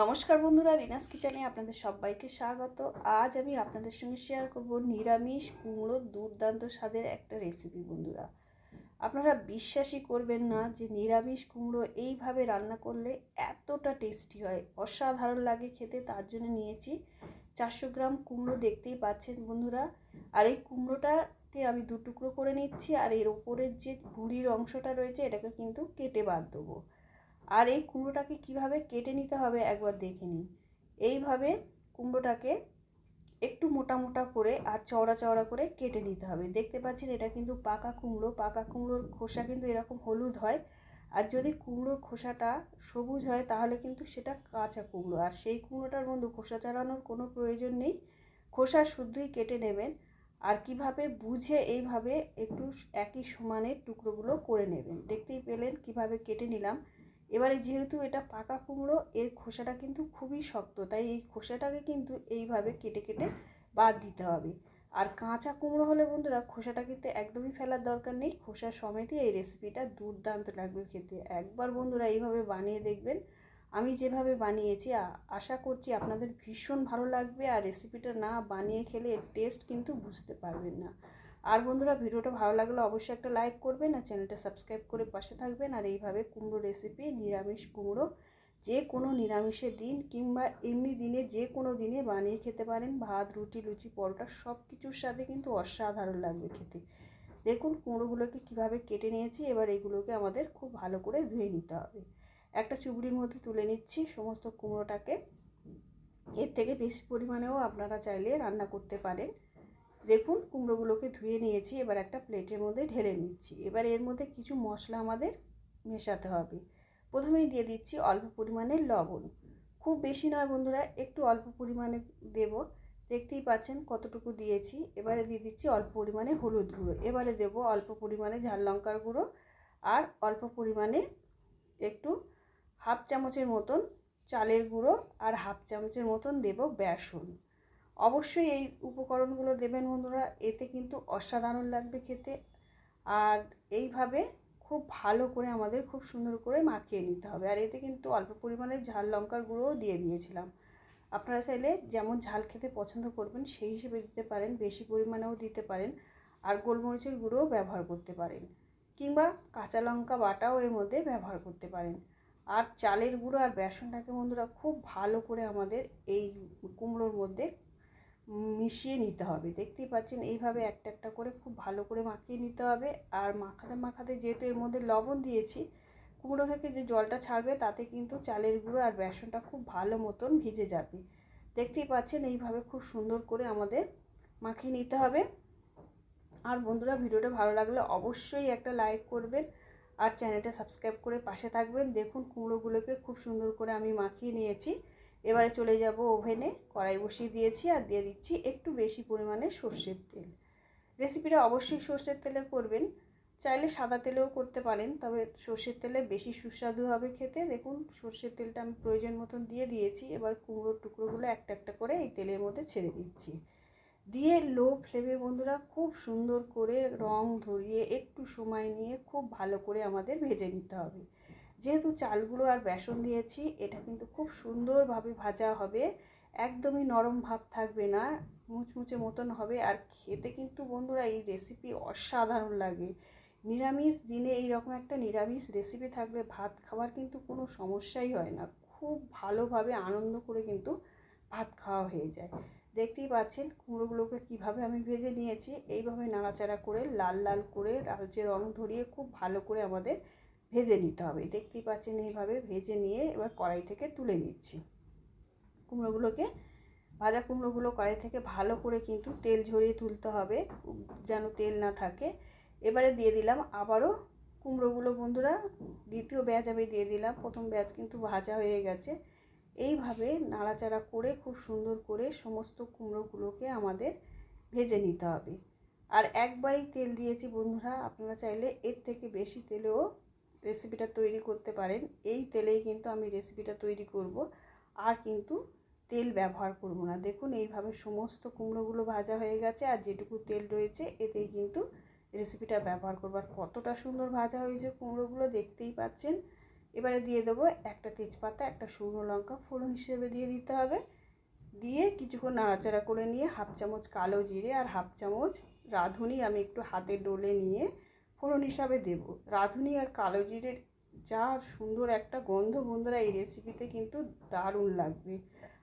নমস্কার বন্ধুরা, রিনাস কিচেনে আপনাদের সবাইকে স্বাগত। আজ আমি আপনাদের সঙ্গে শেয়ার করব নিরামিষ কুমড়ো দুর্দান্ত স্বাদের একটা রেসিপি বন্ধুরা। আপনারা বিশ্বাসই করবেন না যে নিরামিষ কুমড়ো এইভাবে রান্না করলে এতটা টেস্টি হয়। অসাধারণ লাগে খেতে, তার জন্য নিয়েছি চারশো গ্রাম কুমড়ো, দেখতেই পাচ্ছেন বন্ধুরা। আর এই কুমড়োটাকে আমি দু টুকরো করে নিচ্ছি, আর এর ওপরের যে ভুঁড়ির অংশটা রয়েছে, এটাকে কিন্তু কেটে বাদ দেবো। আর এই কুমড়োটাকে কীভাবে কেটে নিতে হবে একবার দেখে নিন। এইভাবে কুমড়োটাকে একটু মোটা মোটা করে আর চওড়া চওড়া করে কেটে নিতে হবে। দেখতে পাচ্ছেন এটা কিন্তু পাকা কুমড়ো, পাকা কুমড়োর খোসা কিন্তু এরকম হলুদ হয়। আর যদি কুমড়োর খোসাটা সবুজ হয় তাহলে কিন্তু সেটা কাঁচা কুমড়ো। আর সেই কুমড়োটার বন্ধু খোসা চালানোর কোনো প্রয়োজন নেই। খোসা শুদ্ধই কেটে নেবেন। আর কীভাবে বুঝে এইভাবে একটু একই সমানের টুকরোগুলো করে নেবেন। দেখতেই পেলেন কীভাবে কেটে নিলাম। এবারে যেহেতু এটা পাকা কুমড়ো, এর খোসাটা কিন্তু খুবই শক্ত, তাই এই খোসাটাকে কিন্তু এইভাবে কেটে কেটে বাদ দিতে হবে। আর কাঁচা কুমড়ো হলে বন্ধুরা, খোসাটা কিন্তু একদমই ফেলার দরকার নেই, খোসা সমেতই এই রেসিপিটা দুর্দান্ত লাগবে খেতে। একবার বন্ধুরা এইভাবে বানিয়ে দেখবেন। আমি যেভাবে বানিয়েছি আশা করছি আপনাদের ভীষণ ভালো লাগবে, আর রেসিপিটা না বানিয়ে খেলে টেস্ট কিন্তু বুঝতে পারবেন না। আর বন্ধুরা ভিডিওটা ভালো লাগলে অবশ্যই একটা লাইক করবেন আর চ্যানেলটা সাবস্ক্রাইব করে পাশে থাকবেন। আর এইভাবে কুমড়ো রেসিপি নিরামিষ কুমড়ো, যে কোনো নিরামিষের দিন কিংবা এমনি দিনে যে কোনো দিনে বানিয়ে খেতে পারেন। ভাত, রুটি, লুচি, পরোটা সব কিছুর সাথে কিন্তু অসাধারণ লাগবে খেতে। দেখুন কুমড়োগুলোকে কীভাবে কেটে নিয়েছি, এবার এগুলোকে আমাদের খুব ভালো করে ধুয়ে নিতে হবে। একটা চুবড়ির মধ্যে তুলে নিচ্ছি সমস্ত কুমড়োটাকে। এর থেকে বেশি পরিমাণেও আপনারা চাইলে রান্না করতে পারেন। দেখুন, কুমড়োগুলোকে ধুয়ে নিয়েছি, এবার একটা প্লেটের মধ্যে ঢেলে নিচ্ছি। এবার এর মধ্যে কিছু মশলা আমাদের মেশাতে হবে। প্রথমেই দিয়ে দিচ্ছি অল্প পরিমাণে লবণ। খুব বেশি নয় বন্ধুরা, একটু অল্প পরিমাণে দেব। দেখতেই পাচ্ছেন কতটুকু দিয়েছি। এবারে দিয়ে দিচ্ছি অল্প পরিমাণে হলুদ গুঁড়ো। এবারে দেব অল্প পরিমাণে ঝাল লঙ্কার গুঁড়ো আর অল্প পরিমাণে একটু হাফ চামচের মতন চালের গুঁড়ো আর হাফ চামচের মতন দেব বেসন। অবশ্যই এই উপকরণগুলো দেবেন বন্ধুরা, এতে কিন্তু অসাধারণ লাগবে খেতে। আর এইভাবে খুব ভালো করে আমাদের খুব সুন্দর করে মাখিয়ে নিতে হবে। আর এতে কিন্তু অল্প পরিমাণে ঝাল লঙ্কার গুঁড়োও দিয়ে দিয়েছিলাম। আপনারা চাইলে যেমন ঝাল খেতে পছন্দ করবেন, সেই হিসেবে দিতে পারেন, বেশি পরিমাণেও দিতে পারেন। আর গোলমরিচের গুঁড়োও ব্যবহার করতে পারেন। কিংবা কাঁচা লঙ্কা বাটাও এর মধ্যে ব্যবহার করতে পারেন। আর চালের গুঁড়ো আর বেসনটাকে বন্ধুরা খুব ভালো করে আমাদের এই কুমড়োর মধ্যে মিশিয়ে নিতে হবে। দেখতেই পাচ্ছেন এইভাবে একটা একটা করে খুব ভালো করে মাখিয়ে নিতে হবে। আর মাখাতে মাখাতে যেহেতু এর মধ্যে লবণ দিয়েছি, কুমড়ো থেকে যে জলটা ছাড়বে তাতে কিন্তু চালের গুঁড়ো আর বেসনটা খুব ভালো মতন ভিজে যাবে। দেখতেই পাচ্ছেন এইভাবে খুব সুন্দর করে আমাদের মাখিয়ে নিতে হবে। আর বন্ধুরা, ভিডিওটা ভালো লাগলে অবশ্যই একটা লাইক করবেন আর চ্যানেলটা সাবস্ক্রাইব করে পাশে থাকবেন। দেখুন কুমড়োগুলোকে খুব সুন্দর করে আমি মাখিয়ে নিয়েছি। এবারে চলে যাব ওভেনে, কড়াই বসিয়ে দিয়েছি আর দিয়ে দিচ্ছি একটু বেশি পরিমাণে সর্ষের তেল। রেসিপিটা অবশ্যই সর্ষের তেলে করবেন, চাইলে সাদা তেলেও করতে পারেন, তবে সর্ষের তেলে বেশি সুস্বাদু হবে খেতে। দেখুন, সর্ষের তেলটা আমি প্রয়োজন মতন দিয়ে দিয়েছি, এবার কুমড়োর টুকরোগুলো একটা একটা করে এই তেলের মধ্যে ছেড়ে দিচ্ছি। দিয়ে লো ফ্লেমে বন্ধুরা খুব সুন্দর করে রং ধরিয়ে একটু সময় নিয়ে খুব ভালো করে আমাদের ভেজে নিতে হবে। যেহেতু চালগুলো আর বেসন দিয়েছি, এটা কিন্তু খুব সুন্দরভাবে ভাজা হবে। একদমই নরম ভাব থাকবে না, মুচমুচে মতন হবে। আর খেতে কিন্তু বন্ধুরা এই রেসিপি অসাধারণ লাগে। নিরামিষ দিনে এই রকম একটা নিরামিষ রেসিপি থাকলে ভাত খাওয়ার কিন্তু কোনো সমস্যাই হয় না। খুব ভালোভাবে আনন্দ করে কিন্তু ভাত খাওয়া হয়ে যায়। দেখতেই পাচ্ছেন কুমড়োগুলোকে কীভাবে আমি ভেজে নিয়েছি। এইভাবে নাড়াচাড়া করে লাল লাল করে লালচে রং ধরিয়ে খুব ভালো করে আমাদের ভেজে নিতে হবে। দেখতেই পাচ্ছেন এইভাবে ভেজে নিয়ে এবার কড়াই থেকে তুলে নিচ্ছি। কুমড়োগুলোকে, ভাজা কুমড়োগুলো কড়াই থেকে ভালো করে কিন্তু তেল ঝরিয়ে তুলতে হবে, যেন তেল না থাকে। এবারে দিয়ে দিলাম আবারও কুমড়োগুলো বন্ধুরা, দ্বিতীয় ব্যাচ আমি দিয়ে দিলাম, প্রথম ব্যাচ কিন্তু ভাজা হয়ে গেছে। এইভাবে নাড়াচাড়া করে, খুব সুন্দর করে সমস্ত কুমড়োগুলোকে আমাদের ভেজে নিতে হবে। আর একবারই তেল দিয়েছি বন্ধুরা, আপনারা চাইলে এর থেকে বেশি তেলেও রেসিপিটা তৈরি করতে পারেন। এই তেলেই কিন্তু আমি রেসিপিটা তৈরি করব। আর কিন্তু তেল ব্যবহার করব না। দেখুন, এইভাবে সমস্ত কুমড়োগুলো ভাজা হয়ে গেছে আর যেটুকু তেল রয়েছে, এতেই কিন্তু রেসিপিটা ব্যবহার করব। আর কতটা সুন্দর ভাজা হয়েছে কুমড়োগুলো, দেখতেই পাচ্ছেন। এবারে দিয়ে দেবো একটা তেজপাতা, একটা শুকনো লঙ্কা, ফোড়ন হিসেবে দিয়ে দিতে হবে। দিয়ে কিছুক্ষণ নাড়াচাড়া করে নিয়ে হাফ চামচ কালো জিরে আর হাফ চামচ রাঁধুনি। আমি একটু হাতে ডলে নিয়ে ফোড়ন হিসাবে দেব। রাঁধুনি আর কালো জিরের যা সুন্দর একটা গন্ধ, বন্ধুরা, এই রেসিপিতে কিন্তু দারুণ লাগবে।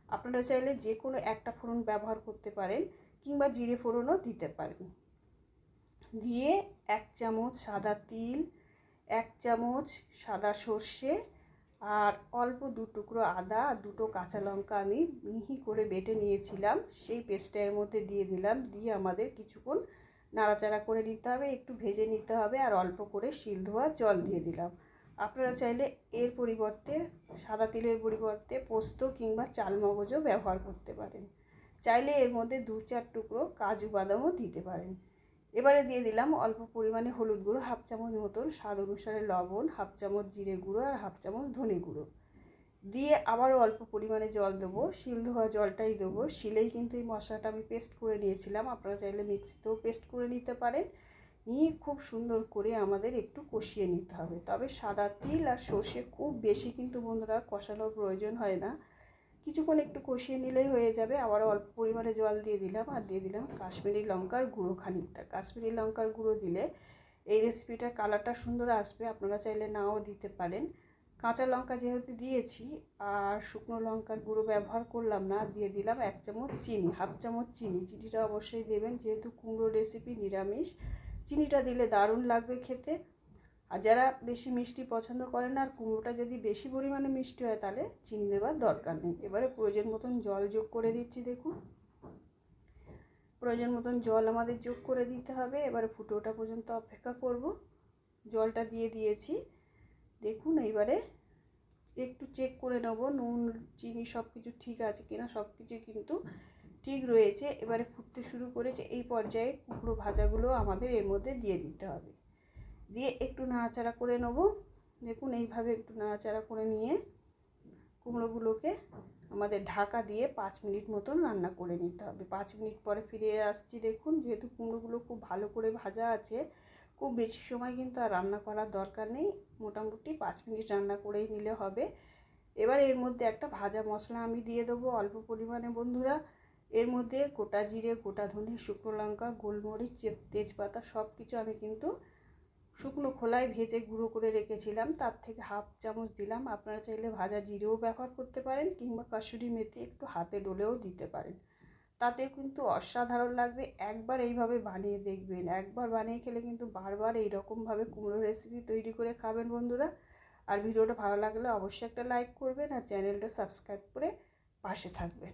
আপনারা চাইলে যে কোনো একটা ফোড়ন ব্যবহার করতে পারেন কিংবা জিরে ফোড়নও দিতে পারেন। দিয়ে এক চামচ সাদা তিল, এক চামচ সাদা সর্ষে আর অল্প দু টুকরো আদা, দুটো কাঁচা লঙ্কা আমি মিহি করে বেটে নিয়েছিলাম। সেই পেস্টটা এর মধ্যে দিয়ে দিলাম। দিয়ে আমাদের কিছুক্ষণ নাড়াচাড়া করে নিতে হবে, একটু ভেজে নিতে হবে আর অল্প করে শিল ধোয়া জল দিয়ে দিলাম। আপনারা চাইলে এর পরিবর্তে সাদা তিলের পরিবর্তে পোস্ত কিংবা চাল মগজও ব্যবহার করতে পারেন। চাইলে এর মধ্যে দু চার টুকরো কাজু বাদামও দিতে পারেন। এবারে দিয়ে দিলাম অল্প পরিমাণে হলুদ গুঁড়ো, হাফ চামচ মতন স্বাদ অনুসারে লবণ, হাফ চামচ জিরে গুঁড়ো আর হাফ চামচ ধনে গুঁড়ো। দিয়ে আবারও অল্প পরিমাণে জল দেবো, শিল ধোয়া জলটাই দেবো। শিলেই কিন্তু এই মশলাটা আমি পেস্ট করে নিয়েছিলাম। আপনারা চাইলে মিক্সিতেও পেস্ট করে নিতে পারেন। নিয়ে খুব সুন্দর করে আমাদের একটু কষিয়ে নিতে হবে। তবে সাদা তিল আর সর্ষে খুব বেশি কিন্তু বন্ধুরা কষানোর প্রয়োজন হয় না। কিছুক্ষণ একটু কষিয়ে নিলেই হয়ে যাবে। আবার অল্প পরিমাণে জল দিয়ে দিলাম আর দিয়ে দিলাম কাশ্মীরি লঙ্কার গুঁড়ো খানিকটা। কাশ্মীরি লঙ্কার গুঁড়ো দিলে এই রেসিপিটার কালারটা সুন্দর আসবে। আপনারা চাইলে নাও দিতে পারেন। কাঁচা লঙ্কা যেহেতু দিয়েছি আর শুকনো লঙ্কার গুঁড়ো ব্যবহার করলাম না, দিয়ে দিলাম এক চামচ চিনি, হাফ চামচ চিনি। চিনিটা অবশ্যই দেবেন, যেহেতু কুমড়ো রেসিপি নিরামিষ। চিনিটা দিলে দারুণ লাগবে খেতে। আর যারা বেশি মিষ্টি পছন্দ করেন আর কুমড়োটা যদি বেশি পরিমাণে মিষ্টি হয়, তাহলে চিনি দেওয়ার দরকার নেই। এবারে প্রয়োজন মতন জল যোগ করে দিচ্ছি, দেখুন। প্রয়োজন মতন জল আমাদের যোগ করে দিতে হবে। এবারে ফুটে ওঠা পর্যন্ত অপেক্ষা করব। জলটা দিয়ে দিয়েছি। দেখুন এইবারে, একটু চেক করে নেব, নুন, চিনি সব কিছু ঠিক আছে কিনা সব কিছু কিন্তু ঠিক রয়েছে। এবারে ফুটতে শুরু করেছে, এই পর্যায়ে কুমড়ো ভাজাগুলো আমাদের এর মধ্যে দিয়ে দিতে হবে। দিয়ে একটু নাড়াচাড়া করে নেব। দেখুন এইভাবে একটু নাড়াচাড়া করে নিয়ে কুমড়োগুলোকে আমাদের ঢাকা দিয়ে পাঁচ মিনিট মতন রান্না করে নিতে হবে। পাঁচ মিনিট পরে ফিরে আসছি, দেখুন যেহেতু কুমড়োগুলো খুব ভালো করে ভাজা আছে খুব বেশি সময় কিন্তু আর রান্না করার দরকার নেই। মোটামুটি পাঁচ মিনিট রান্না করেই নিলে হবে। এবার এর মধ্যে একটা ভাজা মশলা আমি দিয়ে দেবো অল্প পরিমাণে বন্ধুরা। এর মধ্যে গোটা জিরে, গোটা ধনে, শুকনো লঙ্কা, গোলমরিচ তেজপাতা সব কিছু আমি কিন্তু শুকনো খোলায় ভেজে গুঁড়ো করে রেখেছিলাম। তার থেকে হাফ চামচ দিলাম। আপনারা চাইলে ভাজা জিরেও ব্যবহার করতে পারেন কিংবা কাসুরি মেথি একটু হাতে ডলেও দিতে পারেন। তাতে কিন্তু অসাধারণ লাগবে। একবার এইভাবে বানিয়ে দেখবেন। একবার বানিয়ে খেলে কিন্তু বারবার এইরকমভাবে কুমড়োর রেসিপি তৈরি করে খাবেন বন্ধুরা। আর ভিডিওটা ভালো লাগলে অবশ্যই একটা লাইক করবেন আর চ্যানেলটা সাবস্ক্রাইব করে পাশে থাকবেন।